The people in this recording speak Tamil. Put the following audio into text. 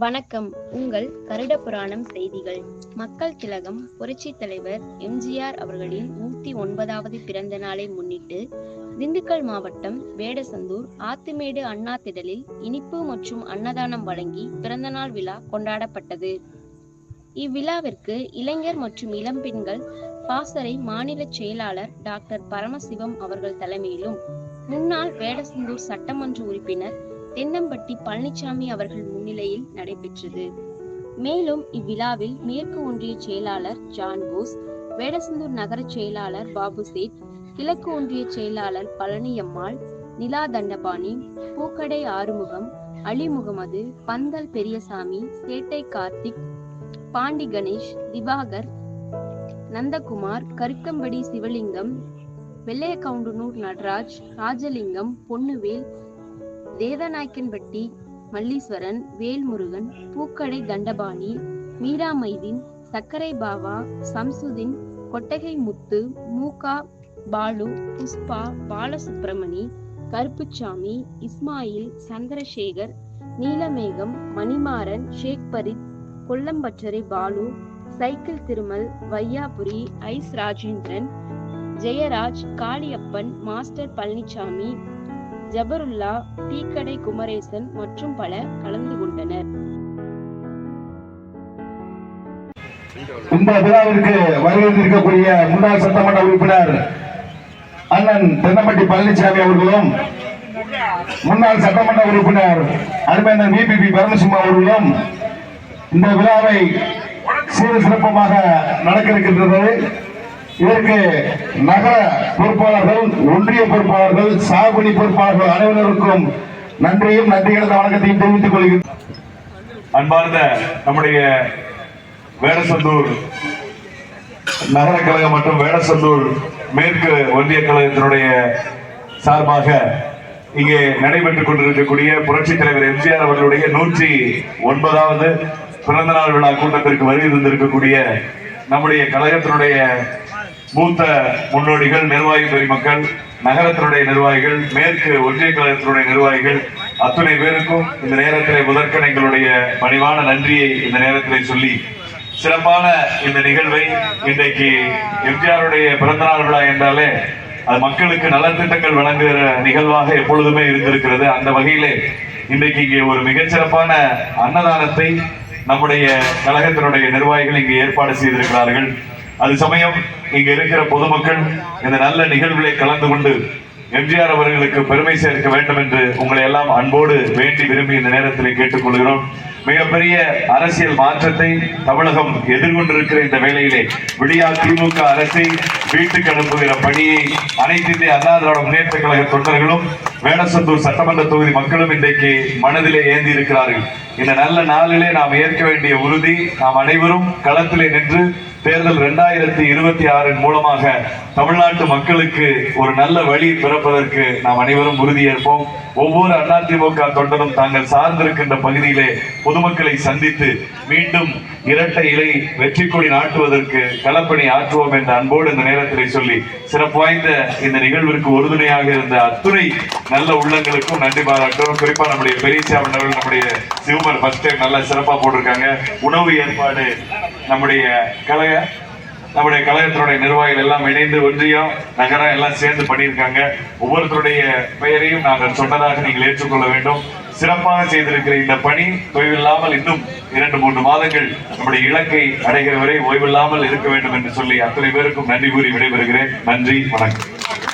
வணக்கம். உங்கள் கருட புராணம் செய்திகள். மக்கள் திலகம் புரட்சித் தலைவர் எம்ஜிஆர் அவர்களின் நூத்தி ஒன்பதாவது பிறந்த நாளை முன்னிட்டு திண்டுக்கல் மாவட்டம் வேடசந்தூர் ஆத்துமேடு அண்ணா திடலில் இனிப்பு மற்றும் அன்னதானம் வழங்கி பிறந்தநாள் விழா கொண்டாடப்பட்டது. இவ்விழாவிற்கு இளைஞர் மற்றும் இளம்பெண்கள் பாசறை மாநில செயலாளர் டாக்டர் பரமசிவம் அவர்கள் தலைமையிலும் முன்னாள் வேடசந்தூர் சட்டமன்ற உறுப்பினர் தென்னம்பட்டி பழனிசாமி அவர்கள் முன்னிலையில் நடைபெற்றது. மேலும் இவ்விழாவில் மேற்கு ஒன்றிய செயலாளர் ஜான் போஸ் வேடசந்தூர் நகர செயலாளர் பாபு சேட் கிழக்கு ஒன்றிய செயலாளர் பழனியம்மாள் நிலா தண்டபாணி பூக்கடை ஆறுமுகம் அலி முகமது பந்தல் பெரியசாமி சேட்டை கார்த்திக் பாண்டி கணேஷ் திவாகர் நந்தகுமார் கருக்கம்படி சிவலிங்கம் வெள்ளையகவுண்டனூர் நடராஜ் ராஜலிங்கம் பொன்னுவேல் தேவநாயக்கன்பட்டி மல்லீஸ்வரன் வேல்முருகன் பூக்கடை Dandapani Meera Maideen Sakkarai Bava Samsudeen Kottagai Muthu Mooka Balu Pushpa Balasubramani Karuppusamy Ismail Chandrasekar Neelamegam Manimaran Sheikh Farid Kollampattarai Balu cycle Thirumal Vaiyapuri ice Rajendran Jeyaraj Kaliappan master Palanisamy Jabarulla டீக்கடை குமரேசன் மற்றும் பல கலந்து கொண்டனர். இந்த விழாவிற்கு வருகின்றிருக்கக்கூடிய முன்னாள் சட்டமன்ற உறுப்பினர் அண்ணன் தென்னம்பட்டி பழனிசாமி அவர்களும் முன்னாள் சட்டமன்ற உறுப்பினர் அருமையண்ணன் விபிபி பரமசிம்மா அவர்களும் இந்த விழாவை சீர சிறப்பமாக நடக்க இருக்கின்றது. இதற்கு நகர பொறுப்பாளர்கள் ஒன்றிய பொறுப்பாளர்கள் சாகுபடி பொறுப்பாளர்கள் அனைவருக்கும் நன்றியும் நன்றி கலந்த வணக்கத்தையும் தெரிவித்துக் கொள்கிறேன். அன்பார்ந்த நம்முடைய வேடசந்தூர் நகர கழகம் மற்றும் வேடசந்தூர் மேற்கு ஒன்றிய கழகத்தினுடைய சார்பாக இங்கே நடைபெற்றுக் கொண்டிருக்கக்கூடிய புரட்சித் தலைவர் எம்ஜிஆர் அவர்களுடைய நூற்றி ஒன்பதாவது பிறந்தநாள் விழா கூட்டத்திற்கு வருகை தந்திருக்கக்கூடிய நம்முடைய கழகத்தினுடைய மூத்த முன்னோடிகள் நிர்வாகி பெருமக்கள் நகரத்தினுடைய நிர்வாகிகள் மேற்கு ஒன்றிய கழகத்தினுடைய நிர்வாகிகள் அத்துணை பேருக்கும் இந்த நேரத்திலே முதற்கன் எங்களுடைய பணிவான நன்றியை இந்த நேரத்திலே சொல்லி சிறப்பான இந்த நிகழ்வை இன்றைக்கு எம்ஜிஆருடைய பிறந்தநாள் விழா என்றாலே அது மக்களுக்கு நலத்திட்டங்கள் வழங்குகிற நிகழ்வாக எப்பொழுதுமே இருந்திருக்கிறது. அந்த வகையிலே இன்றைக்கு இங்கே ஒரு மிகச்சிறப்பான அன்னதானத்தை நம்முடைய கழகத்தினுடைய நிர்வாகிகள் இங்கே ஏற்பாடு செய்திருக்கிறார்கள். அது சமயம் இங்க இருக்கிற பொதுமக்கள் இந்த நல்ல நிகழ்வுகளை கலந்து கொண்டு எம்ஜிஆர் அவர்களுக்கு பெருமை சேர்க்க வேண்டும் என்று உங்களை எல்லாம் அன்போடு வேண்டி விரும்பி இந்த நேரத்தில் கேட்டுக்கொள்கிறோம். மிகப்பெரிய அரசியல் மாற்றத்தை தமிழகம் எதிர்கொண்டிருக்கிற இந்த வேளையிலே விடியா திமுக அரசை வீட்டுக்கு அனுப்புகிற பணியை அனைத்து இந்திய அண்ணா திராவிட முன்னேற்ற கழக தொண்டர்களும் வேடசந்தூர் சட்டமன்ற தொகுதி மக்களும் இன்றைக்கு மனதிலே ஏந்தி இருக்கிறார்கள். இந்த நல்ல நாளிலே நாம் ஏற்க வேண்டிய உறுதி நாம் அனைவரும் களத்திலே நின்று தேர்தல் இரண்டாயிரத்தி இருபத்தி ஆறின் மூலமாக தமிழ்நாட்டு மக்களுக்கு ஒரு நல்ல வழி பிறப்பதற்கு நாம் அனைவரும் உறுதியேற்போம். ஒவ்வொரு அதிமுக தொண்டரும் தாங்கள் சார்ந்திருக்கின்ற பகுதியிலே பொதுமக்களை சந்தித்து மீண்டும் இரட்டை இலை வெற்றி கொடி நாட்டுவதற்கு களப்பணி ஆற்றுவோம் என்ற அன்போடு இந்த நேரத்திலே சொல்லி சிறப்பு வாய்ந்த இந்த நிகழ்விற்கு உறுதுணையாக இருந்த அத்துணை நல்ல உள்ளங்களுக்கும் நன்றி பாராட்டுறோம். குறிப்பா நம்முடைய பெரியசாமி அவர்கள் நம்முடைய சிவமர் ஃபர்ஸ்ட் டைம் நல்லா சிறப்பா போட்டிருக்காங்க. உணவு ஏற்பாடு நம்முடைய கழக நம்முடைய கழகத்தினுடைய நிர்வாகிகள் எல்லாம் இணைந்து ஒன்றியம் நகரம் எல்லாம் சேர்ந்து பண்ணியிருக்காங்க. ஒவ்வொருத்தருடைய பெயரையும் நாங்கள் சொன்னதாக நீங்கள் ஏற்றுக்கொள்ள வேண்டும். சிறப்பாக செய்திருக்கிற இந்த பணி தொய்வில்லாமல் இன்னும் இரண்டு மூன்று மாதங்கள் நம்முடைய இலக்கை அடைகிற வரை ஓய்வில்லாமல் இருக்க வேண்டும் என்று சொல்லி அத்தனை பேருக்கும் நன்றி கூறி விடைபெறுகிறேன். நன்றி வணக்கம்.